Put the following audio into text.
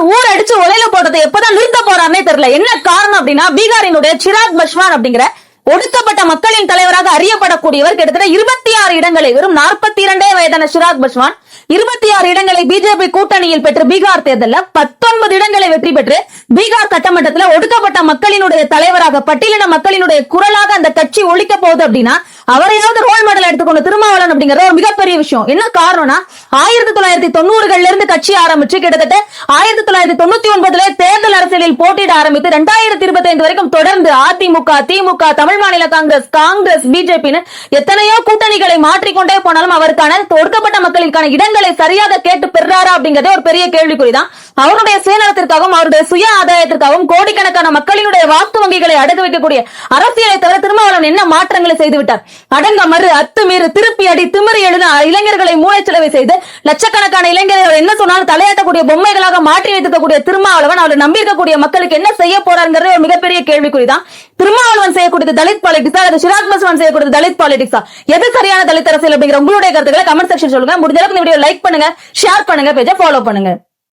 அவர்கள் ஊர் அடிச்சு உலையில போட்டதை எப்பதான் நிறுத்த போறாருன்னே தெரியல. என்ன காரணம் அப்படின்னா பீகாரினுடைய சிராக் பஸ்வான் அப்படிங்கிற ஒடுக்கப்பட்ட மக்களின் தலைவராக அறியப்படக்கூடியவர் கிட்டத்தட்ட இருபத்தி ஆறு இடங்களை வெறும் நாற்பத்தி இரண்டே வயதான சிராக் பஸ்வான் இருபத்தி ஆறு இடங்களை பிஜேபி கூட்டணியில் பெற்று பீகார் தேர்தலில் பத்தொன்பது இடங்களை வெற்றி பெற்று பீகார் சட்டமன்றத்தில் ஒடுக்கப்பட்ட மக்களினுடைய தலைவராக பட்டியலின மக்களினுடைய குரலாக அந்த கட்சி ஒழிக்க போகுது அப்படின்னா அவரையாவது ரோல் மாடல் எடுத்துக்கொண்டு திருமாவளவன் அப்படிங்கறது ஒரு மிகப்பெரிய விஷயம். என்ன காரணம்னா ஆயிரத்தி தொள்ளாயிரத்தி தொண்ணூறுகள்ல இருந்து கட்சி ஆரம்பிச்சு கிட்டத்தட்ட ஆயிரத்தி தொள்ளாயிரத்தி தொண்ணூத்தி ஒன்பதுல தேர்தல் அரசியலில் போட்டியிட ஆரம்பித்து ரெண்டாயிரத்தி இருபத்தி ஐந்து வரைக்கும் தொடர்ந்து அதிமுக திமுக தமிழ் மாநில காங்கிரஸ் காங்கிரஸ் பிஜேபின்னு எத்தனையோ கூட்டணிகளை மாற்றிக்கொண்டே போனாலும் அவருக்கான ஒடுக்கப்பட்ட மக்களுக்கான இடங்களை சரியாக கேட்டு பெறாரா அப்படிங்கறதே ஒரு பெரிய கேள்விக்குறிதான். அவருடைய சுயநலத்திற்காகவும் அவருடைய சுய ஆதாயத்திற்காகவும் கோடிக்கணக்கான மக்களினுடைய வாக்கு வங்கிகளை அடகு வைக்கக்கூடிய அரசியலை தவிர திருமாவளவன் என்ன மாற்றங்களை செய்துவிட்டார் அடங்க மறு அத்துமீறு திருப்பி அடி திமிரி எழுத இளைஞர்களை மூளைச்சலவை செய்து லட்சக்கணக்கான இளைஞர்கள் என்ன சொன்னாலும் தலையாட்டக்கூடிய பொம்மைகளாக மாற்றி வைத்திருக்கக்கூடிய திருமாவளவன் அவரை நம்பியிருக்கக்கூடிய மக்களுக்கு என்ன செய்ய போறாருங்கிறது ஒரு மிகப்பெரிய கேள்விக்குறிதான். திருமாவளவன் செய்யக்கூடியது தலித் பாலிடிக்ஸா அல்லது சிராக் பஸ்வான் செய்யக்கூடியது தலித் பாலிடிக்ஸா எது சரியான தலித் அரசியல் அப்படிங்கிற உங்களுடைய கருத்துக்களை கமெண்ட் செக்ஷன் சொல்லுங்க. முடிஞ்ச அளவுக்கு இந்த வீடியோ லைக் பண்ணுங்க ஷேர் பண்ணுங்க பேஜை ஃபாலோ பண்ணுங்க.